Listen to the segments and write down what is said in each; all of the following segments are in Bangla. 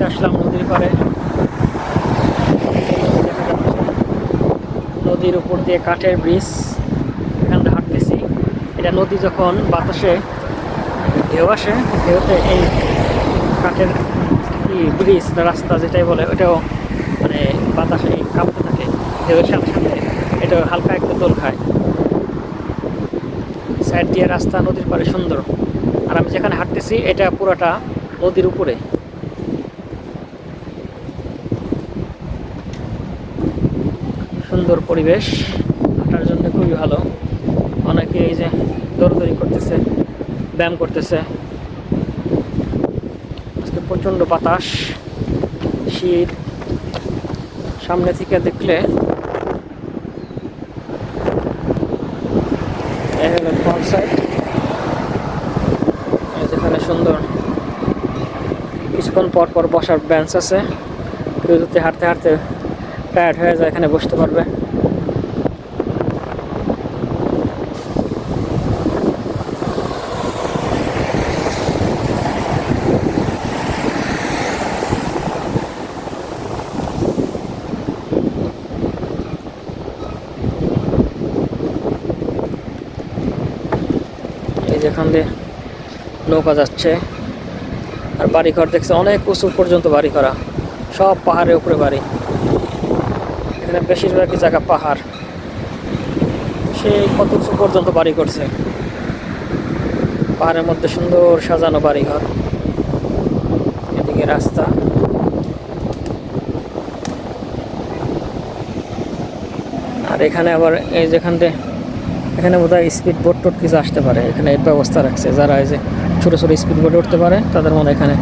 হাঁটতে আসলাম নদীর পাড়ে। নদীর উপর দিয়ে কাঠের ব্রিজ, এখান হাঁটতেছি। এটা নদী যখন বাতাসে ঢেউ আসে, ঢেউতে এই কাঠের কি ব্রিজ রাস্তা যেটাই বলে ওটাও মানে বাতাসে কাঁপতে থাকে, ঢেউয়ের সাথে সাথে এটা হালকা একটু দোল খায়। সাইড দিয়ে রাস্তা নদীর পাড়ে সুন্দর। আর আমি যেখানে হাঁটতেছি, এটা পুরোটা নদীর উপরে। সুন্দর পরিবেশ, হাঁটার জন্য খুবই ভালো। অনেকে এই যে দৌড়দৌড়ি করতেছে, ব্যায়াম করতেছে। আজকে প্রচণ্ড বাতাস, শীত। সামনে থেকে দেখলে যেখানে সুন্দর। কিছুক্ষণ পর পর বসার বেঞ্চ আছে। হাঁটতে হাঁটতে টায়ার্ড হয়ে যায়, এখানে বসতে পারবে। যেখান দিয়ে নৌকা যাচ্ছে। আর বাড়িঘর দেখছে, অনেক উঁচু পর্যন্ত বাড়ি করা সব পাহাড়ের উপরে বাড়ি। এখানে বেশিরভাগই জায়গা পাহাড়। সে কত উঁচু পর্যন্ত বাড়ি করছে? পাহাড়ের মধ্যে সুন্দর সাজানো বাড়িঘর। এদিকে রাস্তা। আর এখানে আবার এই যেখান এখানে বোধহয় স্পিড বোট টোট কিছু আসতে পারে। এখানে এই ব্যবস্থা রাখছে। যারা এই যে ছোটো ছোটো স্পিড বোটে উঠতে পারে, তাদের মনে এখানে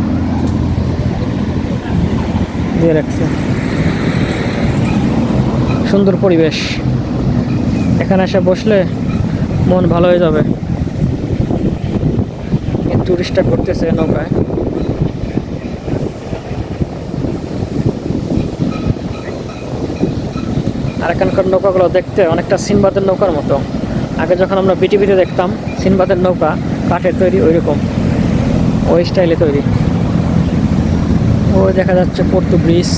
দিয়ে রাখছে। সুন্দর পরিবেশ। এখানে এসে বসলে মন ভালো হয়ে যাবে। টুরিস্টটা করতেছে নৌকায়। আর এখানকার নৌকাগুলো দেখতে অনেকটা সিনবাদের নৌকার মতো। আগে যখন আমরা বিটিভিতে দেখতাম, সিনবাদের নৌকা কাঠের তৈরি ওই রকম ওই স্টাইলে তৈরি। ও দেখা যাচ্ছে পর্তু ব্রিজ